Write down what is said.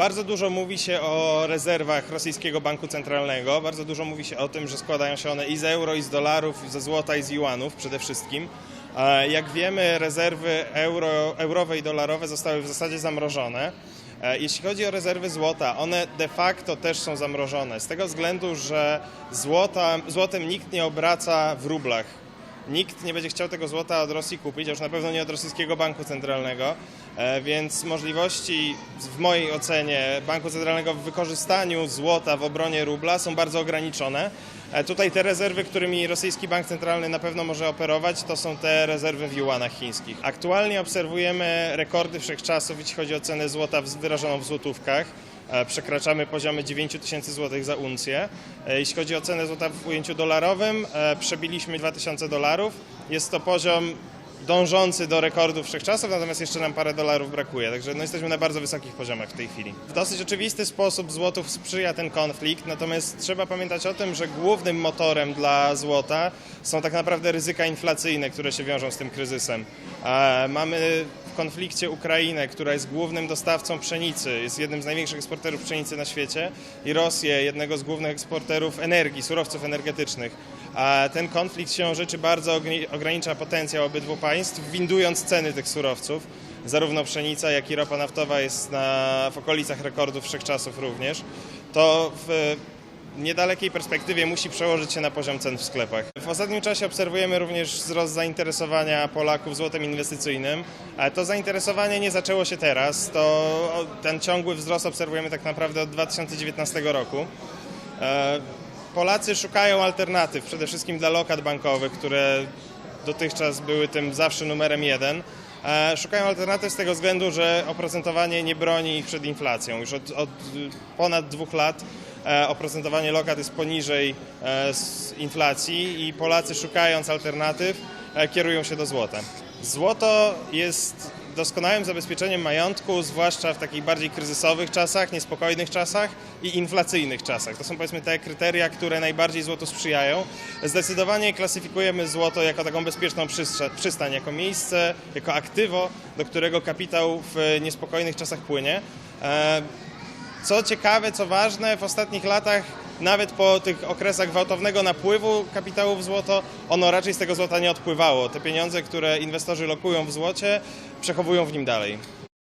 Bardzo dużo mówi się o rezerwach rosyjskiego banku centralnego. Bardzo dużo mówi się o tym, że składają się one i z euro, i z dolarów, ze złota, i z juanów przede wszystkim. E, Jak wiemy, rezerwy euro, eurowe i dolarowe zostały w zasadzie zamrożone. E, Jeśli chodzi o rezerwy złota, one de facto też są zamrożone. Z tego względu, że złota, złotem nikt nie obraca w rublach. Nikt nie będzie chciał tego złota od Rosji kupić, a już na pewno nie od rosyjskiego banku centralnego, e, więc możliwości w mojej ocenie banku centralnego w wykorzystaniu złota w obronie rubla są bardzo ograniczone. E, Tutaj te rezerwy, którymi rosyjski bank centralny na pewno może operować, to są te rezerwy w juanach chińskich. Aktualnie obserwujemy rekordy wszechczasów, jeśli chodzi o cenę złota wyrażoną w złotówkach. E, Przekraczamy poziomy 9 tysięcy złotych za uncję. E, Jeśli chodzi o cenę złota w ujęciu dolarowym, e, przebiliśmy 2000 dolarów. Jest to poziom dążący do rekordów wszechczasów, natomiast jeszcze nam parę dolarów brakuje, także no jesteśmy na bardzo wysokich poziomach w tej chwili. W dosyć oczywisty sposób złotów sprzyja ten konflikt, natomiast trzeba pamiętać o tym, że głównym motorem dla złota są tak naprawdę ryzyka inflacyjne, które się wiążą z tym kryzysem. Mamy konflikcie Ukrainę, która jest głównym dostawcą pszenicy, jest jednym z największych eksporterów pszenicy na świecie i Rosję, jednego z głównych eksporterów energii, surowców energetycznych. A ten konflikt siłą rzeczy bardzo ogranicza potencjał obydwu państw, windując ceny tych surowców. Zarówno pszenica, jak i ropa naftowa jest na, w okolicach rekordów wszechczasów również. To w niedalekiej perspektywie musi przełożyć się na poziom cen w sklepach. W ostatnim czasie obserwujemy również wzrost zainteresowania Polaków złotem inwestycyjnym. To zainteresowanie nie zaczęło się teraz. To ten ciągły wzrost obserwujemy tak naprawdę od 2019 roku. E, Polacy szukają alternatyw, przede wszystkim dla lokat bankowych, które dotychczas były tym zawsze numerem jeden. E, Szukają alternatyw z tego względu, że oprocentowanie nie broni ich przed inflacją. Już od, od ponad dwóch lat oprocentowanie lokat jest poniżej e, inflacji i Polacy szukając alternatyw e, kierują się do złota. Złoto jest doskonałym zabezpieczeniem majątku, zwłaszcza w takich bardziej kryzysowych czasach, niespokojnych czasach i inflacyjnych czasach. To są powiedzmy te kryteria, które najbardziej złotu sprzyjają. Zdecydowanie klasyfikujemy złoto jako taką bezpieczną przystań, jako miejsce, jako aktywo, do którego kapitał w niespokojnych czasach płynie. Co ciekawe, co ważne, w ostatnich latach, nawet po tych okresach gwałtownego napływu kapitału w złoto, ono raczej z tego złota nie odpływało. Te pieniądze, które inwestorzy lokują w złocie, przechowują w nim dalej.